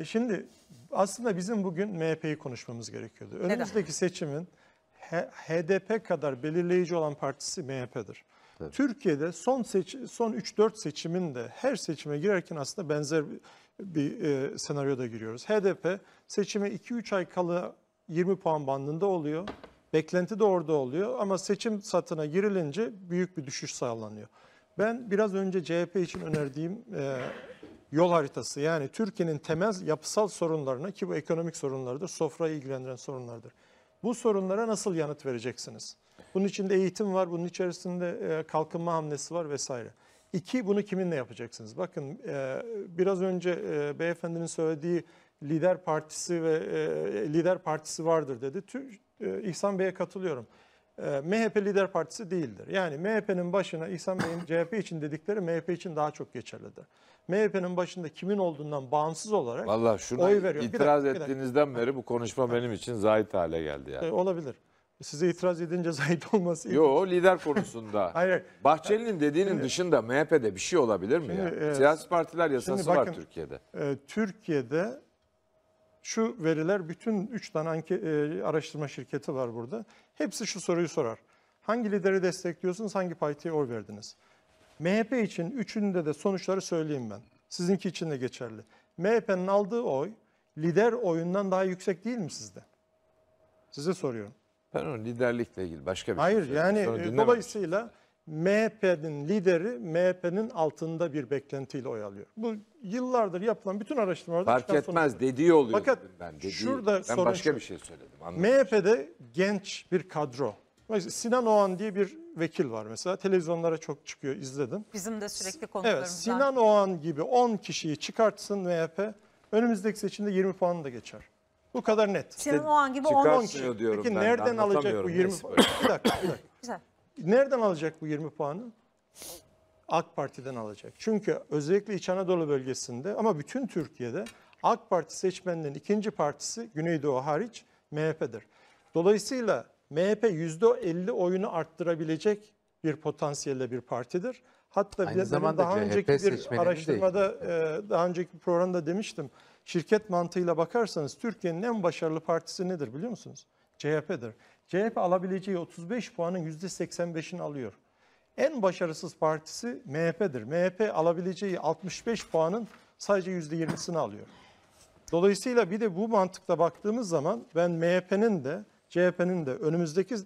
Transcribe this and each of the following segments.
E Şimdi aslında bizim bugün MHP'yi konuşmamız gerekiyordu. Önümüzdeki seçimin H- HDP kadar belirleyici olan partisi MHP'dir. Tabii. Türkiye'de son seç son 3-4 seçimin de her seçime girerken aslında benzer bir, bir e, senaryoda giriyoruz. HDP seçime 2-3 ay kala 20 puan bandında oluyor. Beklenti de orada oluyor ama seçim satına girilince büyük bir düşüş sağlanıyor. Ben biraz önce CHP için önerdiğim e, yol haritası yani Türkiye'nin temel yapısal sorunlarına ki bu ekonomik sorunlardır, sofrayı ilgilendiren sorunlardır. Bu sorunlara nasıl yanıt vereceksiniz? Bunun içinde eğitim var, bunun içerisinde e, kalkınma hamlesi var vesaire. İki, bunu kiminle yapacaksınız? Bakın e, biraz önce e, beyefendinin söylediği lider partisi ve lider partisi vardır dedi. İhsan Bey'e katılıyorum. E, MHP lider partisi değildir. Yani MHP'nin başına İhsan Bey'in CHP için dedikleri MHP için daha çok geçerlidir. MHP'nin başında kimin olduğundan bağımsız olarak Vallahi şuna Oy veriyorum. Bir itiraz bir dakika. ettiğinizden beri bu konuşma benim için zahit hale geldi e, yani. olabilir. Size itiraz edince zahit olması iyi. Yo lider konusunda. Hayır. Bahçeli'nin dediğinin Şimdi- dışında MHP'de bir şey olabilir mi Şimdi, ya? e, Siyasi partiler yasası şimdi var bakın- Türkiye'de. Ee, Türkiye'de şu veriler bütün 3 tane anke, e, araştırma şirketi var burada. Hepsi şu soruyu sorar. Hangi lideri destekliyorsunuz, hangi partiye oy verdiniz? MHP için üçünde de sonuçları söyleyeyim ben. Sizinki için de geçerli. MHP'nin aldığı oy lider oyundan daha yüksek değil mi sizde? Size soruyorum. Ben o liderlikle ilgili başka bir şey Hayır yani e, dolayısıyla MHP'nin lideri MHP'nin altında bir beklentiyle oy alıyor. Bu yıllardır yapılan bütün araştırmalarda Fark etmez sonuçlar. dediği oluyor Fakat ben. Dediği. şurada ben sorun başka şu. bir şey söyledim. Anladın. MHP'de genç bir kadro. Mesela Sinan Oğan diye bir vekil var mesela. Televizyonlara çok çıkıyor, izledim. Bizim de sürekli Evet, konuklarımızdan. Sinan Oğan gibi 10 kişiyi çıkartsın MHP, önümüzdeki seçimde 20 puanı da geçer. Bu kadar net. Sinan Oğan gibi 10 çıkarsın kişi. diyor. diyorum Peki ben, nereden alacak bu anlatamıyorum 20 neyse puanı? böyle. Bir dakika, bir dakika. Güzel. Nereden alacak bu 20 puanı? AK Parti'den alacak. Çünkü özellikle İç Anadolu bölgesinde ama bütün Türkiye'de AK Parti seçmeninin ikinci partisi Güneydoğu hariç MHP'dir. Dolayısıyla MHP %50 oyunu arttırabilecek bir potansiyelde bir partidir. Hatta Aynı bir benim daha CHP önceki bir araştırmada, e, daha önceki bir programda demiştim. Şirket mantığıyla bakarsanız Türkiye'nin en başarılı partisi nedir biliyor musunuz? CHP'dir. CHP alabileceği 35 puanın %85'ini alıyor. En başarısız partisi MHP'dir. MHP alabileceği 65 puanın sadece %20'sini alıyor. Dolayısıyla bir de bu mantıkla baktığımız zaman ben MHP'nin de CHP'nin de önümüzdeki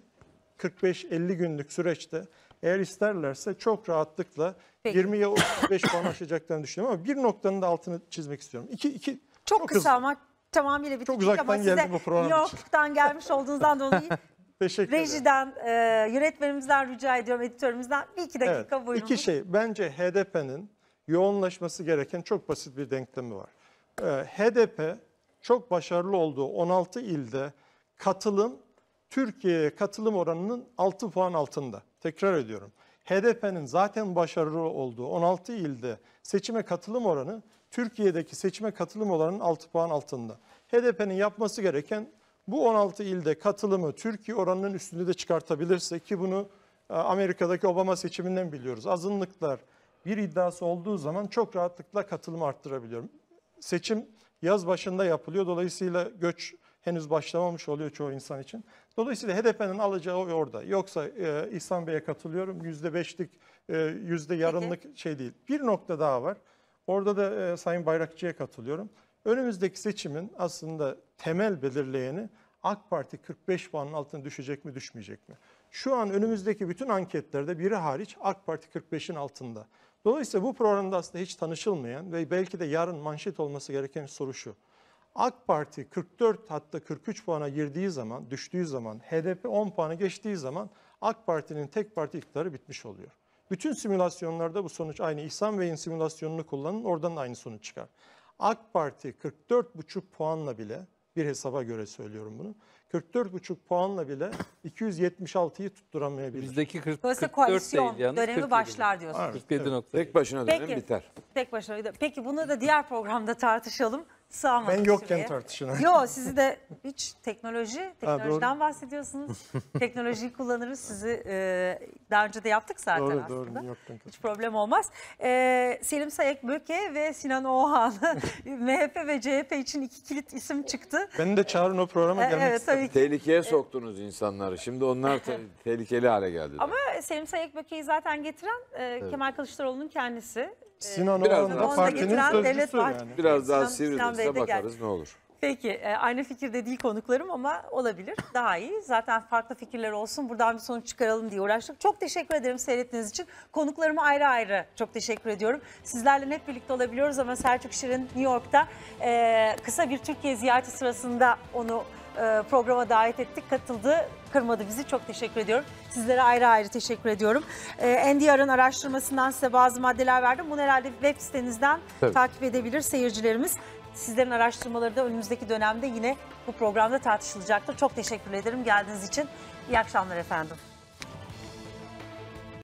45-50 günlük süreçte eğer isterlerse çok rahatlıkla Peki. 20'ye 35 puan aşacaklarını düşünüyorum ama bir noktanın da altını çizmek istiyorum. İki, iki, Çok, Çok kısa hızlı. ama tamamıyla bitecek uzaktan ama size bu program New için. York'tan gelmiş olduğunuzdan dolayı teşekkür ederim. rejiden, e, yönetmenimizden rica ediyorum, editörümüzden bir iki dakika Evet, buyurun. İki şey. Bence HDP'nin yoğunlaşması gereken çok basit bir denklemi var. Ee, HDP çok başarılı olduğu 16 ilde katılım Türkiye'ye katılım oranının 6 puan altında. Tekrar ediyorum. HDP'nin zaten başarılı olduğu 16 ilde seçime katılım oranı Türkiye'deki seçime katılım oranının 6 puan altında. HDP'nin yapması gereken bu 16 ilde katılımı Türkiye oranının üstünde de çıkartabilirse ki bunu e, Amerika'daki Obama seçiminden biliyoruz. Azınlıklar bir iddiası olduğu zaman çok rahatlıkla katılımı arttırabiliyorum. Seçim yaz başında yapılıyor. Dolayısıyla göç henüz başlamamış oluyor çoğu insan için. Dolayısıyla HDP'nin alacağı oy orada. Yoksa e, İhsan Bey'e katılıyorum. %5'lik, e, yüzde yarımlık şey değil. Bir nokta daha var. Orada da e, Sayın Bayrakçı'ya katılıyorum. Önümüzdeki seçimin aslında temel belirleyeni AK Parti 45 puanın altına düşecek mi düşmeyecek mi? Şu an önümüzdeki bütün anketlerde biri hariç AK Parti 45'in altında. Dolayısıyla bu programda aslında hiç tanışılmayan ve belki de yarın manşet olması gereken soru şu. AK Parti 44 hatta 43 puana girdiği zaman, düştüğü zaman, HDP 10 puanı geçtiği zaman AK Parti'nin tek parti iktidarı bitmiş oluyor. Bütün simülasyonlarda bu sonuç aynı. İhsan Bey'in simülasyonunu kullanın oradan da aynı sonuç çıkar. AK Parti 44,5 puanla bile bir hesaba göre söylüyorum bunu. 44,5 puanla bile 276'yı tutturamayabilir. Bizdeki 40, Dolayısıyla 44 koalisyon değil yalnız, dönemi 47. başlar diyorsunuz. Evet. 47 nokta. Tek başına dönem Peki. biter. Tek başına. Peki bunu da diğer programda tartışalım. sığamadık Ben yokken tartışın. Yo sizi de hiç teknoloji, doğru. teknolojiden bahsediyorsunuz. Teknolojiyi kullanırız sizi e, daha önce de yaptık zaten Doğru aslında. doğru yoktan Hiç problem olmaz. Ee, Selim Sayek Böke ve Sinan Oğan MHP ve CHP için iki kilit isim çıktı. Beni de çağırın o programa Ee, gelmek evet tabii ki. Tehlikeye soktunuz insanları. Şimdi onlar te- tehlikeli hale geldiler. Ama Selim Sayek Böke'yi zaten getiren e, Kemal Kılıçdaroğlu'nun kendisi. Sinan Biraz Oğan da Onu da partinin getiren Devlet sözcüsü yani. Biraz daha Sinan- Sinan sivrilirse geldi. bakarız ne olur. Peki e, aynı fikirde değil konuklarım ama olabilir. Daha iyi. Zaten farklı fikirler olsun buradan bir sonuç çıkaralım diye uğraştık. Çok teşekkür ederim seyrettiğiniz için. Konuklarıma ayrı ayrı çok teşekkür ediyorum. Sizlerle hep birlikte olabiliyoruz ama Selçuk Şirin New York'ta e, kısa bir Türkiye ziyareti sırasında onu e, programa davet ettik. Katıldı. Kırmadı bizi. Çok teşekkür ediyorum. Sizlere ayrı ayrı teşekkür ediyorum. E, NDR'ın araştırmasından size bazı maddeler verdim. Bunu herhalde web sitenizden Tabii. takip edebilir seyircilerimiz. Sizlerin araştırmaları da önümüzdeki dönemde yine bu programda tartışılacaktır. Çok teşekkür ederim geldiğiniz için. İyi akşamlar efendim.